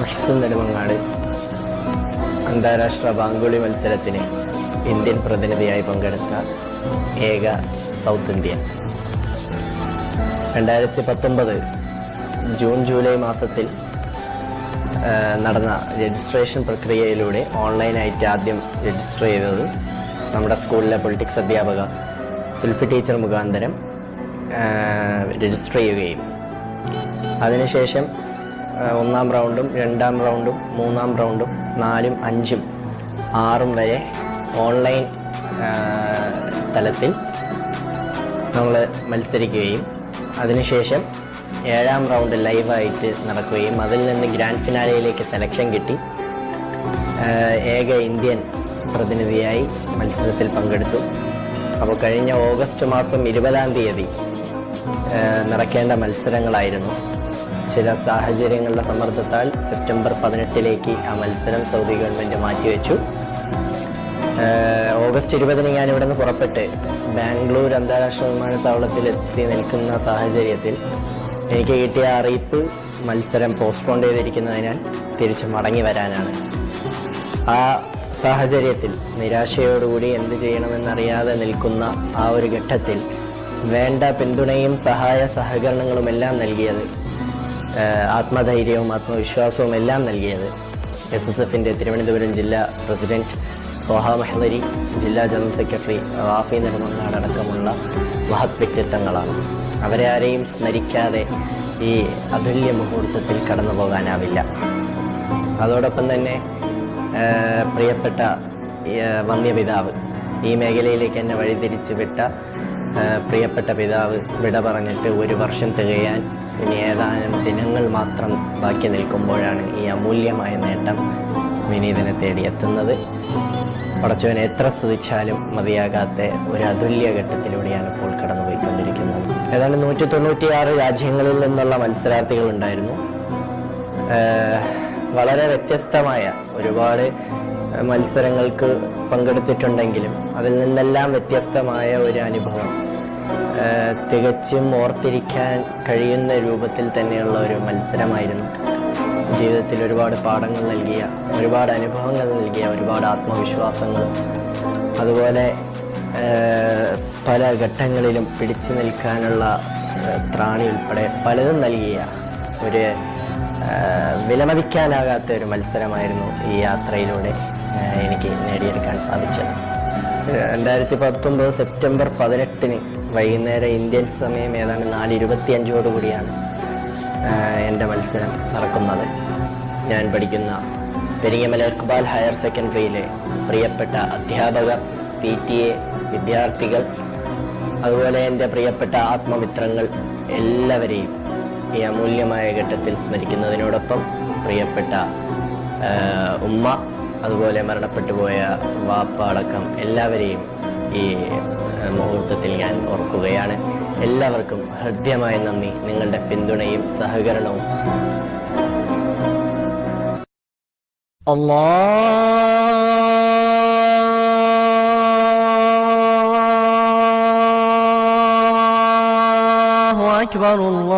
മെഹ്സൻ നെടുമങ്ങാട്. അന്താരാഷ്ട്ര ബാങ്കുളി മത്സരത്തിന് ഇന്ത്യൻ പ്രതിനിധിയായി പങ്കെടുത്ത ഏക സൗത്ത് ഇന്ത്യൻ. രണ്ടായിരത്തി പത്തൊമ്പത് ജൂൺ ജൂലൈ മാസത്തിൽ നടന്ന രജിസ്ട്രേഷൻ പ്രക്രിയയിലൂടെ ഓൺലൈനായിട്ട് ആദ്യം രജിസ്റ്റർ ചെയ്തത് നമ്മുടെ സ്കൂളിലെ പൊളിറ്റിക്സ് അധ്യാപക സുൽഫി ടീച്ചർ മുഖാന്തരം രജിസ്റ്റർ ചെയ്യുകയും. അതിനുശേഷം ഒന്നാം റൗണ്ടും രണ്ടാം റൗണ്ടും മൂന്നാം റൗണ്ടും നാലും അഞ്ചും ആറും വരെ ഓൺലൈൻ തലത്തിൽ നമ്മൾ മത്സരിക്കുകയും അതിനുശേഷം ഏഴാം റൗണ്ട് ലൈവായിട്ട് നടക്കുകയും അതിൽ നിന്ന് ഗ്രാൻഡ് ഫിനാലയിലേക്ക് സെലക്ഷൻ കിട്ടി. ഏക ഇന്ത്യൻ പ്രതിനിധിയായി മത്സരത്തിൽ പങ്കെടുത്തു. അപ്പോൾ കഴിഞ്ഞ ഓഗസ്റ്റ് മാസം ഇരുപതാം തീയതി നടക്കേണ്ട മത്സരങ്ങളായിരുന്നു. ചില സാഹചര്യങ്ങളുടെ സമ്മർദ്ദത്താൽ സെപ്റ്റംബർ പതിനെട്ടിലേക്ക് ആ മത്സരം സൗദി ഗവൺമെന്റ് മാറ്റിവെച്ചു. ഓഗസ്റ്റ് ഇരുപതിന് ഞാൻ ഇവിടെ നിന്ന് പുറപ്പെട്ട് ബാംഗ്ലൂർ അന്താരാഷ്ട്ര വിമാനത്താവളത്തിൽ എത്തി നിൽക്കുന്ന സാഹചര്യത്തിൽ എനിക്ക് കിട്ടിയ അറിയിപ്പ് മത്സരം പോസ്റ്റ്പോൺ ചെയ്തിരിക്കുന്നതിനാൽ തിരിച്ച് മടങ്ങി വരാനാണ്. ആ സാഹചര്യത്തിൽ നിരാശയോടുകൂടി എന്ത് ചെയ്യണമെന്നറിയാതെ നിൽക്കുന്ന ആ ഒരു ഘട്ടത്തിൽ വേണ്ട പിന്തുണയും സഹായ സഹകരണങ്ങളുമെല്ലാം നൽകിയത് ആത്മധൈര്യവും ആത്മവിശ്വാസവും എല്ലാം നൽകിയത് എസ് എസ് എഫിന്റെ തിരുവനന്തപുരം ജില്ലാ പ്രസിഡന്റ് സോഹ മെഹ്ലരി ജില്ലാ ജനറൽ സെക്രട്ടറി റാഫി അടക്കമുള്ള മഹത് വ്യക്തിത്വങ്ങളാണ്. അവരെ ആരെയും സ്മരിക്കാതെ ഈ അതുല്യ മുഹൂർത്തത്തിൽ കടന്നു പോകാനാവില്ല. അതോടൊപ്പം തന്നെ പ്രിയപ്പെട്ട വന്യപിതാവ് ഈ മേഖലയിലേക്ക് എന്നെ വഴിതിരിച്ചു വിട്ട പ്രിയപ്പെട്ട പിതാവ് വിട പറഞ്ഞിട്ട് ഒരു വർഷം തികയാൻ ഇനി ഏതാനും ദിനങ്ങൾ മാത്രം ബാക്കി നിൽക്കുമ്പോഴാണ് ഈ അമൂല്യമായ നേട്ടം വിനീതനെ തേടി എത്തുന്നത് പടച്ചവനെ എത്ര സ്തുതിച്ചാലും മതിയാകാത്ത ഒരു അതുല്യ ഘട്ടത്തിലൂടെയാണ് ഇപ്പോൾ കടന്നുപോയിക്കൊണ്ടിരിക്കുന്നത്. ഏതാണ്ട് നൂറ്റി തൊണ്ണൂറ്റിയാറ് രാജ്യങ്ങളിൽ നിന്നുള്ള മത്സരാർത്ഥികളുണ്ടായിരുന്നു വളരെ വ്യത്യസ്തമായ ഒരുപാട് മത്സരങ്ങൾക്ക് പങ്കെടുത്തിട്ടുണ്ടെങ്കിലും അതിൽ നിന്നെല്ലാം വ്യത്യസ്തമായ ഒരു അനുഭവം. തികച്ചും ഓർത്തിരിക്കാൻ കഴിയുന്ന രൂപത്തിൽ തന്നെയുള്ള ഒരു മത്സരമായിരുന്നു. ജീവിതത്തിൽ ഒരുപാട് പാഠങ്ങൾ നൽകിയ ഒരുപാട് അനുഭവങ്ങൾ നൽകിയ ഒരുപാട് ആത്മവിശ്വാസങ്ങൾ. അതുപോലെ പല ഘട്ടങ്ങളിലും പിടിച്ചു നിൽക്കാനുള്ള ത്രാണി ഉൾപ്പെടെ പലതും നൽകിയ ഒരു വിലമതിക്കാനാകാത്ത ഒരു മത്സരമായിരുന്നു ഈ യാത്രയിലൂടെ. എനിക്ക് നേടിയെടുക്കാൻ സാധിച്ചത്. രണ്ടായിരത്തി പത്തൊമ്പത് സെപ്റ്റംബർ പതിനെട്ടിന് വൈകുന്നേരം ഇന്ത്യൻ സമയം ഏതാണ്ട് നാല് ഇരുപത്തി അഞ്ചോടുകൂടിയാണ് എന്റെ മത്സരം നടക്കുന്നത്. ഞാൻ പഠിക്കുന്ന പെരിങ്ങമല ഇക്ബാൽ ഹയർ സെക്കൻഡറിയിലെ പ്രിയപ്പെട്ട അധ്യാപകർ പി ടി എ വിദ്യാർത്ഥികൾ അതുപോലെ എന്റെ പ്രിയപ്പെട്ട ആത്മമിത്രങ്ങൾ എല്ലാവരെയും ഈ അമൂല്യമായ ഘട്ടത്തിൽ സ്മരിക്കുന്നതിനോടൊപ്പം പ്രിയപ്പെട്ട ഉമ്മ അതുപോലെ മരണപ്പെട്ടു പോയ വാപ്പ അടക്കം എല്ലാവരെയും ഈ ആഹ് മുഹൂർത്തത്തിൽ ഞാൻ ഓർക്കുകയാണ് എല്ലാവർക്കും ഹൃദ്യമായ നന്ദി നിങ്ങളുടെ പിന്തുണയും സഹകരണവും الله أكبر الله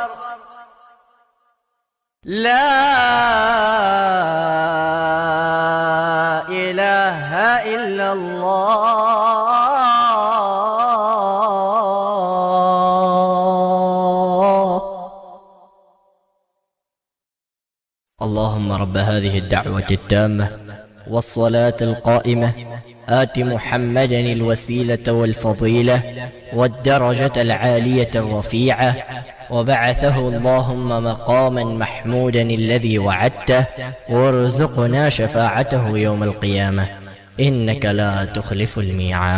لا إله إلا الله. اللهم رب هذه الدعوة التامة والصلاة القائمة. آت محمدا الوسيلة والفضيلة والدرجة العالية الرفيعة. وبعثه اللهم مقاما محمودا الذي وعدته وارزقنا شفاعته يوم القيامة. إنك لا تخلف الميعاد.